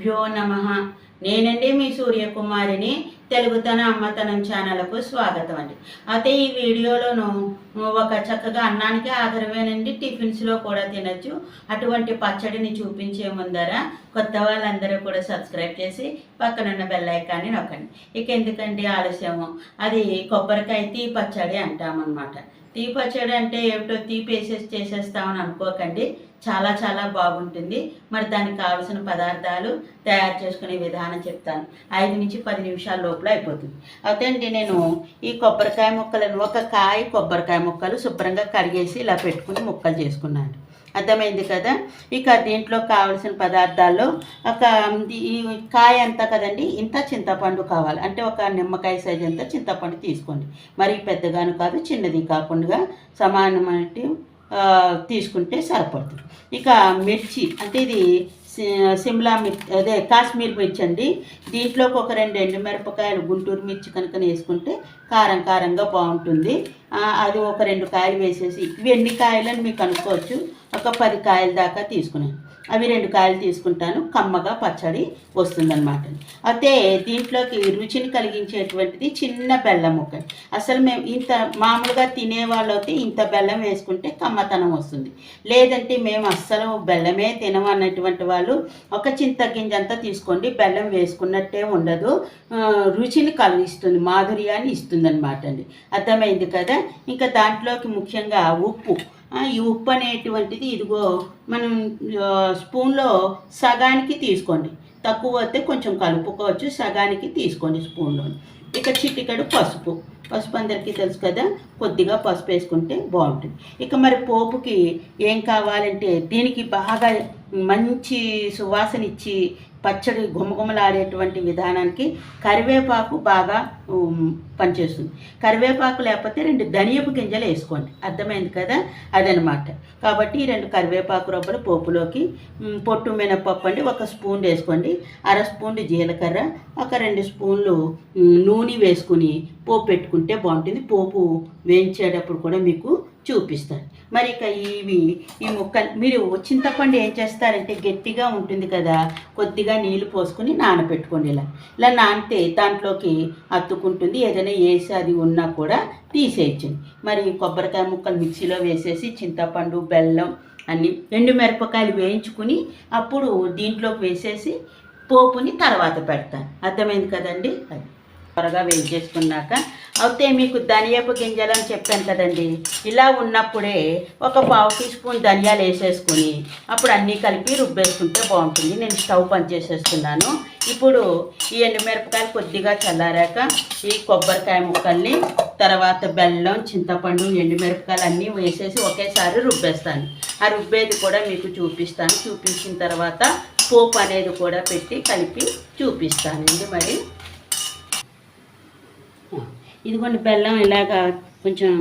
గురుభ్యో నమ. నేనండి మీ సూర్యకుమారిని తెలుగుతన అమ్మతనం ఛానల్కు స్వాగతం అండి. అయితే ఈ వీడియోలోను ఒక చక్కగా అన్నానికి ఆధారమేనండి. టిఫిన్స్లో కూడా తినచ్చు. అటువంటి పచ్చడిని చూపించే ముందర కొత్త వాళ్ళందరూ కూడా సబ్స్క్రైబ్ చేసి పక్కనున్న బెల్లైకాన్ని నొక్కండి. ఇక ఎందుకండి ఆలస్యము? అది కొబ్బరికాయ తీ పచ్చడి అంటామన్నమాట. తీ పచ్చడి అంటే ఏమిటో తీపి వేసేసి చేసేస్తామని అనుకోకండి. చాలా చాలా బాగుంటుంది. మరి దానికి కావలసిన పదార్థాలు తయారు చేసుకునే విధానం చెప్తాను. ఐదు నుంచి పది నిమిషాల లోపల అయిపోతుంది. అయితే అండి నేను ఈ కొబ్బరికాయ ముక్కలను ఒక కాయ కొబ్బరికాయ ముక్కలు శుభ్రంగా కడిగేసి ఇలా పెట్టుకుని ముక్కలు చేసుకున్నాను. అర్థమైంది కదా? ఇక దీంట్లో కావలసిన పదార్థాల్లో ఒక ఈ కాయ అంతా కదండి ఇంత చింతపండు కావాలి. అంటే ఒక నిమ్మకాయ సైజ్ అంతా చింతపండు తీసుకోండి. మరి పెద్దగాను కాదు చిన్నది కాకుండా సమానమైన తీసుకుంటే సరిపడుతుంది ఇక మిర్చి అంటే ఇది సి- సిమ్లా మిర్చి అదే కాశ్మీర్ మిర్చి అండి. దీంట్లోకి ఒక రెండు ఎండుమిరపకాయలు గుంటూరు మిర్చి కనుక వేసుకుంటే కారం కారంగా బాగుంటుంది. అది ఒక రెండు కాయలు వేసేసి ఇవి ఎన్ని కాయలని మీకు అనుకోవచ్చు. ఒక పది కాయల దాకా తీసుకున్నాను అవి రెండు కాయలు తీసుకుంటాను. కమ్మగా పచ్చడి వస్తుందన్నమాట. అయితే దీంట్లోకి రుచిని కలిగించేటువంటిది చిన్న బెల్లం ఒకటి అసలు మేము ఇంత మామూలుగా తినేవాళ్ళు అయితే ఇంత బెల్లం వేసుకుంటే కమ్మతనం వస్తుంది. లేదంటే మేము అస్సలు బెల్లమే తినమన్నటువంటి వాళ్ళు ఒక చింత గింజంతా తీసుకోండి బెల్లం వేసుకున్నట్టే ఉండదు. రుచిని కలిగిస్తుంది మాధుర్యాన్ని ఇస్తుందన్నమాట అండి. అర్థమైంది కదా? ఇంకా దాంట్లోకి ముఖ్యంగా ఉప్పు. ఈ ఉప్పు అనేటువంటిది ఇదిగో మనం స్పూన్లో సగానికి తీసుకోండి. తక్కువ అయితే కొంచెం కలుపుకోవచ్చు సగానికి తీసుకోండి స్పూన్లో ఇక చిటికడు పసుపు. పసుపు అందరికీ తెలుసు కదా కొద్దిగా పసుపు వేసుకుంటే బాగుంటుంది. ఇక మరి పోపుకి ఏం కావాలంటే దీనికి బాగా మంచి సువాసన ఇచ్చి పచ్చడి గుమగుమలాడేటువంటి విధానానికి కరివేపాకు బాగా పనిచేస్తుంది. కరివేపాకు లేకపోతే రెండు ధనియపు గింజలు వేసుకోండి. అర్థమైంది కదా? అదనమాట. కాబట్టి ఈ రెండు కరివేపాకు రొబ్బలు పోపులోకి పొట్టు మినపప్పు అండి ఒక స్పూన్ వేసుకోండి. అర స్పూన్ జీలకర్ర ఒక రెండు స్పూన్లు నూనె వేసుకుని పోపు పెట్టుకుంటే బాగుంటుంది. పోపు వేయించేటప్పుడు కూడా మీకు చూపిస్తాను. మరి ఇక ఇవి ఈ ముక్క మీరు చింతపండు ఏం చేస్తారంటే గట్టిగా ఉంటుంది కదా కొద్దిగా నీళ్ళు పోసుకొని నానబెట్టుకోండి ఇలా. ఇలా నానితే దాంట్లోకి అత్తుకుంటుంది ఏదైనా వేసి అది ఉన్నా కూడా తీసేయచ్చండి. మరి కొబ్బరికాయ ముక్కలు మిక్సీలో వేసేసి చింతపండు బెల్లం అన్ని ఎండు మిరపకాయలు వేయించుకుని అప్పుడు దీంట్లోకి వేసేసి పోపుని తర్వాత పెడతాను. అర్థమైంది కదండి? అది. త్వరగా వేయించేసుకున్నాక అయితే మీకు ధనియాపు గింజలు అని చెప్పాను కదండి. ఇలా ఉన్నప్పుడే ఒక పావు టీ స్పూన్ ధనియాలు వేసేసుకుని అప్పుడు అన్నీ కలిపి రుబ్బేసుకుంటే బాగుంటుంది. నేను స్టవ్ పనిచేసేస్తున్నాను ఇప్పుడు ఈ ఎండుమిరపకాయలు కొద్దిగా చల్లారాక ఈ కొబ్బరికాయ ముక్కల్ని తర్వాత బెల్లం చింతపండు ఎండుమిరపకాయలు అన్నీ వేసేసి ఒకేసారి రుబ్బేస్తాను. ఆ రుబ్బేది కూడా మీకు చూపిస్తాను. చూపించిన తర్వాత పోపు అనేది కూడా పెట్టి కలిపి చూపిస్తానండి మరి. ఇదిగోండి బెల్లం ఇలాగా కొంచెం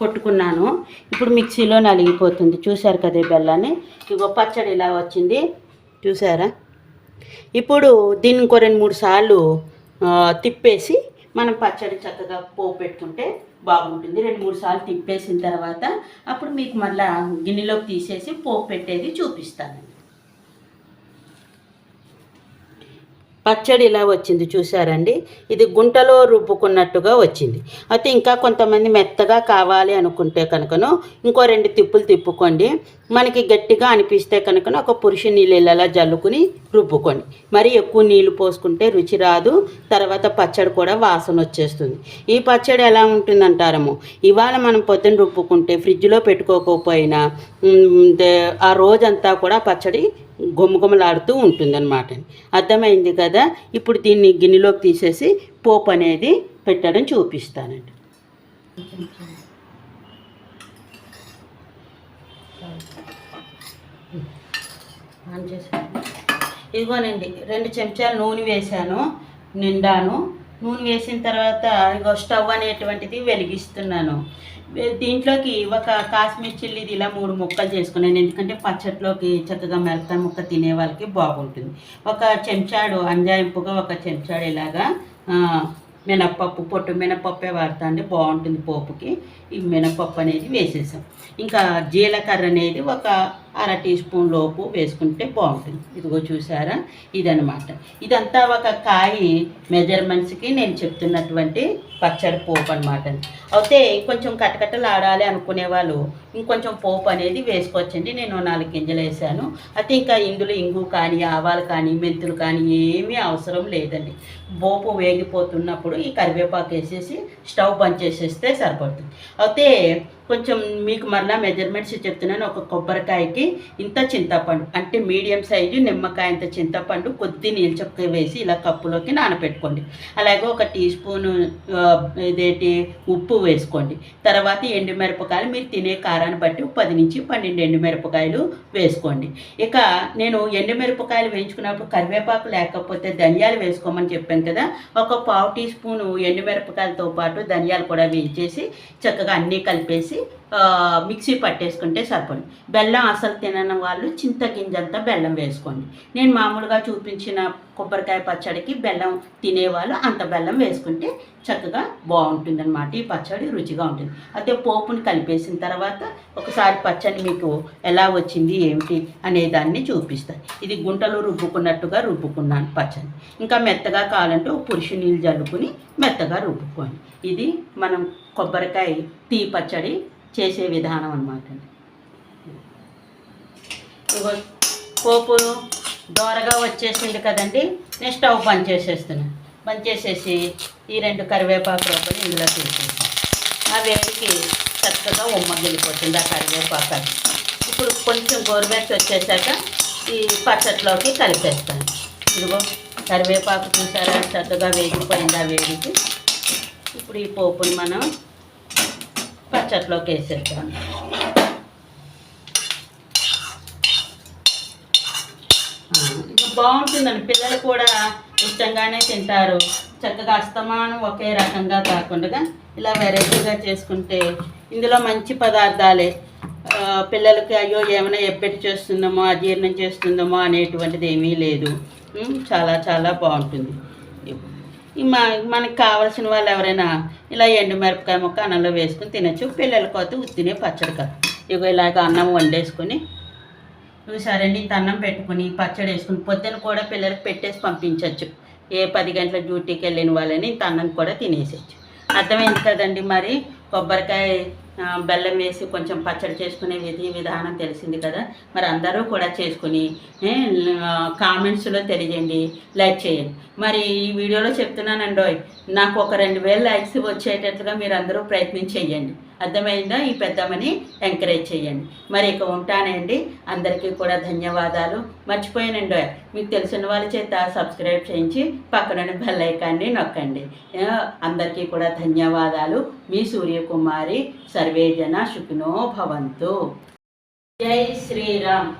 కొట్టుకున్నాను. ఇప్పుడు మిక్సీలో నలిగిపోతుంది. చూశారు కదా బెల్లాన్ని? ఇగో పచ్చడి ఇలా వచ్చింది. చూసారా ఇప్పుడు దీన్ని ఇంకో రెండు మూడు సార్లు తిప్పేసి మనం పచ్చడి చక్కగా పోపు పెట్టుకుంటే బాగుంటుంది. రెండు మూడు సార్లు తిప్పేసిన తర్వాత అప్పుడు మీకు మళ్ళీ గిన్నెలోకి తీసేసి పోపు పెట్టేది చూపిస్తాను పచ్చడి ఇలా వచ్చింది చూసారండి ఇది గుంటలో రుబ్బుకున్నట్టుగా వచ్చింది. అయితే ఇంకా కొంతమంది మెత్తగా కావాలి అనుకుంటే కనుకను ఇంకో రెండు తిప్పులు తిప్పుకోండి. మనకి గట్టిగా అనిపిస్తే కనుక ఒక పురుషు నీళ్ళలా జల్లుకుని రుబ్బుకొని. మరి ఎక్కువ నీళ్ళు పోసుకుంటే రుచి రాదు తర్వాత పచ్చడి కూడా వాసన వచ్చేస్తుంది. ఈ పచ్చడి ఎలా ఉంటుందంటారము? ఇవాళ మనం పొద్దున్న రుబ్బుకుంటే ఫ్రిడ్జ్లో పెట్టుకోకపోయినా దే- ఆ రోజంతా కూడా పచ్చడి గుమగుమలాడుతూ ఉంటుందన్నమాట. అర్థమైంది కదా? ఇప్పుడు దీన్ని గిన్నెలోకి తీసేసి పోపు అనేది పెట్టడం చూపిస్తానండి. ఆన్ చేసాను ఇదిగోనండి రెండు చెంచాలు నూనె వేశాను నిండాను. నూనె వేసిన తర్వాత ఇగో స్టవ్ అనేటువంటిది వెలిగిస్తున్నాను. దీంట్లోకి ఒక కాశ్మీర్ చిల్లి ఇది ఇలా మూడు ముక్కలు చేసుకున్నాను. ఎందుకంటే పచ్చట్లోకి చక్కగా మెరత ముక్క తినే వాళ్ళకి బాగుంటుంది. ఒక చెంచాడు అంజాయింపుగా ఒక చెంచాడు ఇలాగా మినప్పప్పు పొట్టు మినపప్పే వాడతా అండి బాగుంటుంది పోపుకి. ఈ మినపప్పు అనేది వేసేసాం. ఇంకా జీలకర్ర అనేది ఒక అర టీ స్పూన్ లోపు వేసుకుంటే బాగుంటుంది. ఇదిగో చూసారా? ఇదనమాట ఇదంతా ఒక కాయి మెజర్మెంట్స్కి నేను చెప్తున్నటువంటి పచ్చడి పోపు అనమాట అయితే కొంచెం కట్టకట్టలు ఆడాలి అనుకునే వాళ్ళు ఇంకొంచెం పోపు అనేది వేసుకోవచ్చండి. నేను నాలుగు గింజలు వేసాను. అయితే ఇంకా ఇందులో ఇంగు కానీ ఆవాలు కానీ మెంతులు కానీ ఏమీ అవసరం లేదండి. పోపు వేగిపోతున్నప్పుడు ఈ కరివేపాకు వేసేసి స్టవ్ బంద్ చేసేస్తే సరిపడుతుంది. అయితే కొంచెం మీకు మరలా మెజర్మెంట్స్ చెప్తున్నాను. ఒక కొబ్బరికాయకి ఇంత చింతపండు అంటే మీడియం సైజు నిమ్మకాయ ఇంత చింతపండు కొద్ది నీళ్ళు వేసి ఇలా కప్పులోకి నానబెట్టుకోండి అలాగే ఒక టీ స్పూను ఇదేంటి ఉప్పు వేసుకోండి. తర్వాత ఎండుమిరపకాయలు మీరు తినే కారాన్ని బట్టి పది నుంచి పన్నెండు ఎండుమిరపకాయలు వేసుకోండి. ఇక నేను ఎండుమిరపకాయలు వేయించుకున్నప్పుడు కరివేపాకు లేకపోతే ధనియాలు వేసుకోమని చెప్పాను కదా ఒక పావు టీ స్పూను ఎండుమిరపకాయలతో పాటు ధనియాలు కూడా వేయించేసి చక్కగా అన్నీ కలిపేసి మిక్సీ పట్టేసుకుంటే సరిపడి బెల్లం అసలు తినని వాళ్ళు చింతగింజంతా బెల్లం వేసుకోండి. నేను మామూలుగా చూపించిన కొబ్బరికాయ పచ్చడికి బెల్లం తినేవాళ్ళు అంత బెల్లం వేసుకుంటే చక్కగా బాగుంటుంది అనమాట ఈ పచ్చడి రుచిగా ఉంటుంది. అయితే పోపుని కలిపేసిన తర్వాత ఒకసారి పచ్చడి మీకు ఎలా వచ్చింది ఏమిటి అనే దాన్ని చూపిస్తాను ఇది గుంటలు రుబ్బుకున్నట్టుగా రుబ్బుకున్నాను పచ్చడి. ఇంకా మెత్తగా కావాలంటే ఒక పురుషు నీళ్ళు జల్లుకుని మెత్తగా రుబ్బుకోండి. ఇది మనం కొబ్బరికాయ టీ పచ్చడి చేసే విధానం అనమాట ఇగో పోపు దోరగా వచ్చేసింది కదండి నేను స్టవ్ బంద్ చేసేస్తున్నాను బంద్ చేసేసి ఈ రెండు కరివేపాకు రూపాయలు ఇందులో తీసేసాను ఆ వేడికి చక్కగా ఉమ్మగిలిపోతుంది ఆ కరివేపాకు ఇప్పుడు కొంచెం గోరుబెట్ట వచ్చేసాక ఈ పచ్చట్లోకి కలిపేస్తాను. ఇదిగో కరివేపాకు చూసారా చక్కగా వేగిపోయింది ఆ వేడికి. ఇప్పుడు ఈ పోపుని మనం పచ్చట్లోకి వేసేద్దాం. బాగుంటుందండి. పిల్లలు కూడా ఇష్టంగానే తింటారు. చక్కగా అస్తమానం ఒకే రకంగా కాకుండా ఇలా వెరైటీగా చేసుకుంటే ఇందులో మంచి పదార్థాలే. పిల్లలకి అయ్యో ఏమైనా ఎప్పటి చేస్తుందేమో అజీర్ణం చేస్తుందేమో అనేటువంటిది ఏమీ లేదు. చాలా చాలా బాగుంటుంది. మా మనకు కావాల్సిన వాళ్ళు ఎవరైనా ఇలా ఎండు మిరపకాయ ముక్క అన్నంలో వేసుకుని తినచ్చు. పిల్లలకి అయితే ఉత్తినే పచ్చడి కాదు. ఇగో ఇలాగ అన్నం వండేసుకొని చూసారండి ఇంత అన్నం పెట్టుకుని పచ్చడి వేసుకుని పొద్దున కూడా పిల్లలకి పెట్టేసి పంపించవచ్చు ఏ పది గంటల డ్యూటీకి వెళ్ళిన వాళ్ళని ఇంత అన్నం కూడా తినేసేయచ్చు. అర్థమైంది కదండి మరి. కొబ్బరికాయ బెల్లం వేసి కొంచెం పచ్చడి చేసుకునే విధి విధానం తెలిసింది కదా. మరి అందరూ కూడా చేసుకుని కామెంట్స్లో తెలియజేయండి లైక్ చేయండి. మరి ఈ వీడియోలో చెప్తున్నానండి నాకు ఒక రెండు వేల లైక్స్ వచ్చేటట్లుగా మీరు అందరూ ప్రయత్నం చేయండి అర్థమైందా? ఈ పెద్దమ్మని ఎంకరేజ్ చేయండి. మరి ఇక ఉంటానండి. అందరికీ కూడా ధన్యవాదాలు. మర్చిపోయానండి. మీకు తెలిసిన వాళ్ళ చేత సబ్స్క్రైబ్ చేయించి పక్కన బెల్ ఐకాన్ని నొక్కండి. అందరికీ కూడా ధన్యవాదాలు. మీ సూర్యకుమారి సర్వేజన సుఖినో భవంతు. జై శ్రీరామ్.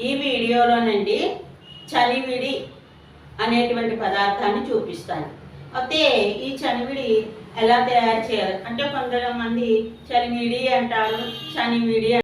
ఈ వీడియోలోనండి చలివిడి అనేటువంటి పదార్థాన్ని చూపిస్తాను. అయితే ఈ చనివిడి ఎలా తయారు చేయాలి? అంటే కొంతమంది చలిమిడి అంటారు చనిమిడి